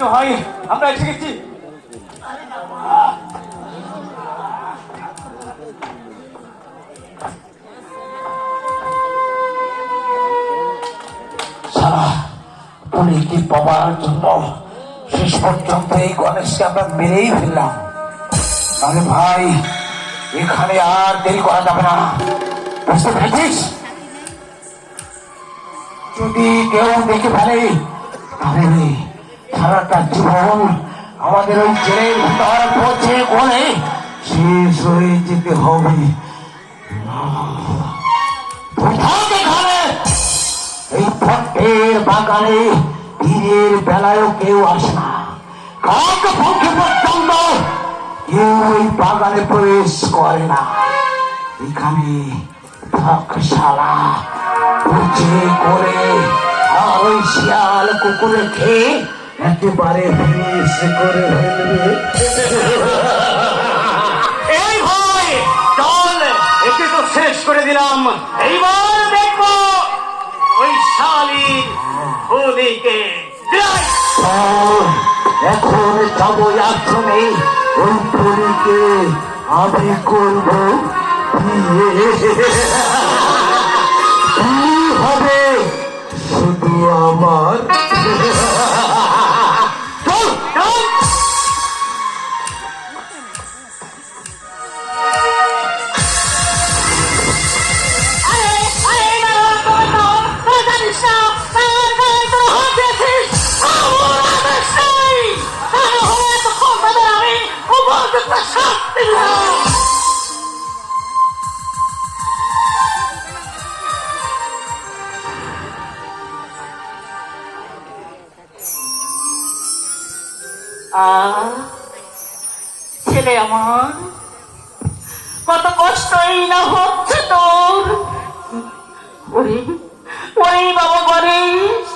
তো হয় আমরা এসে গেছি। শেষ পর্যন্ত এই গণেশকে আমরা মেরেই ফেললাম। আরে ভাই, এখানে আর দেরি করা যাবে না। বুঝতে পেরেছিস? যদি কেউ দেখে ফেলে তাহলে সারাটা জীবন আমাদের ওই জেলের ভিতর পৌঁছে গলে শেষ হয়ে যেতে হবে। এই ফটের বাগানে দিনের বেলায়ও কেউ আসে না। কাক পক্ষে পর্যন্ত কেউ ওই বাগানে প্রবেশ করে না। এখানে শালা উঠে করে আর ওই শিয়াল কুকুরে খেয়ে একেবারে ফিনিশ করে ফেলবে। এই ভাই চল একে তো শেষ করে দিলাম। এইবার দেখব ওই শালির হোলিকে। বিদায়। এখন যাব আশ্রমে ওই পরীকে আমি করব। ছেলে আমার কত কষ্টই না হচ্ছে তোর। ওরে ওরে বাবা গণেশ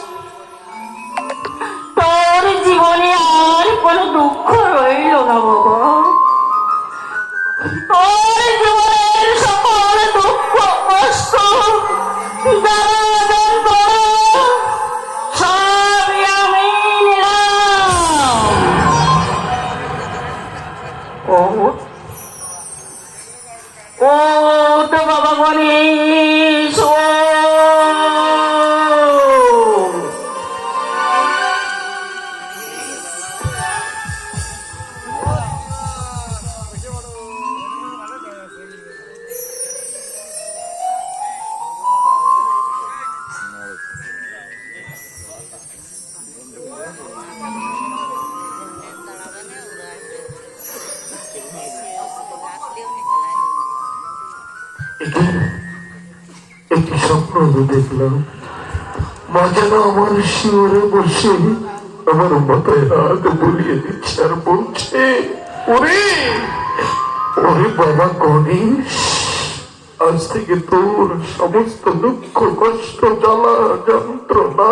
একটি স্বপ্ন দেখলাম আমার শিওরে বসে আমার মাথায় হাত দিচ্ছে আর বলছে, ওরে ওরে বাবা গণেশ, আজ থেকে তোর সমস্ত দুঃখ, কষ্ট, জ্বালা, যন্ত্রণা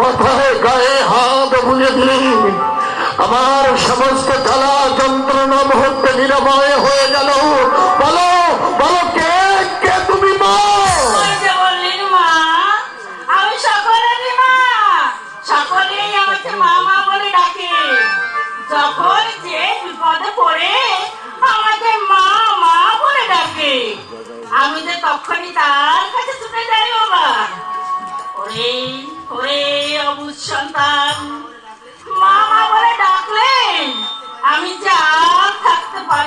মাথায় গায়ে হাত বুঝে দিলে আমার সমস্ত জ্বালা যন্ত্রণা মুহূর্তে নিরাময় হয়ে গেল। বলো বলো, কে কে তুমি মা? যখন যে বিপদে পড়ে, আমাকে মা মা বলে ডাকে। আমি যে তখনই তার কাছে ছুটে যাই বাবা। ওরে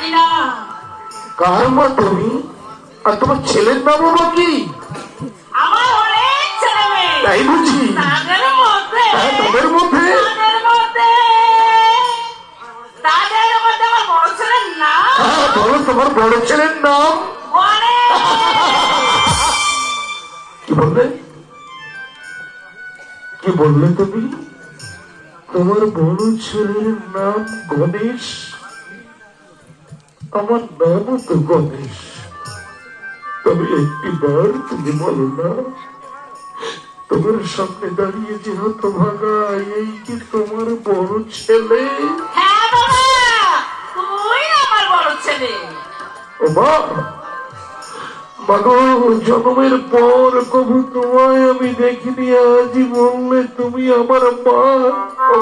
না কার মা তুমি? আর তোমার ছেলের নাম হলো কি? আমার অনেক ছেলে মেয়ে। তাই বুঝি? তাদের মধ্যে। হ্যাঁ, তাদের মধ্যে? তাদের মধ্যে। তাদের মধ্যে আমার বড় ছেলের নাম। হ্যাঁ বলো তোমার বড় ছেলের নাম। কি বললে? কি বললে তুমি? তোমার বড় ছেলের নাম গণেশ। আমার নামও তো গণেশ। তবে একটি বার তুমি বলো না তোমার সামনে দাঁড়িয়ে যে হতো ভাগা এই কি তোমার বড় ছেলে। হ্যাঁ বাবা তুই আমার বড় ছেলে। ও মা জন্মের পর কবু তোমায় আমি দেখিনি আজই বললে তুমি আমার মা। ও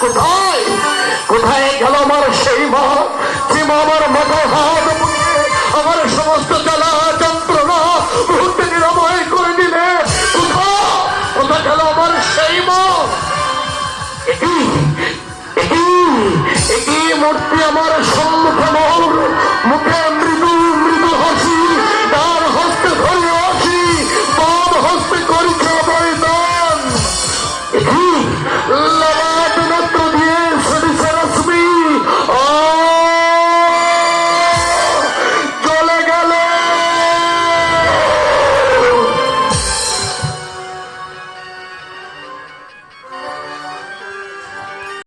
কোথায়? কোথায় গেল আমার সেই মা? যে আমার মাথায় হাত আমার সমস্ত জ্বালা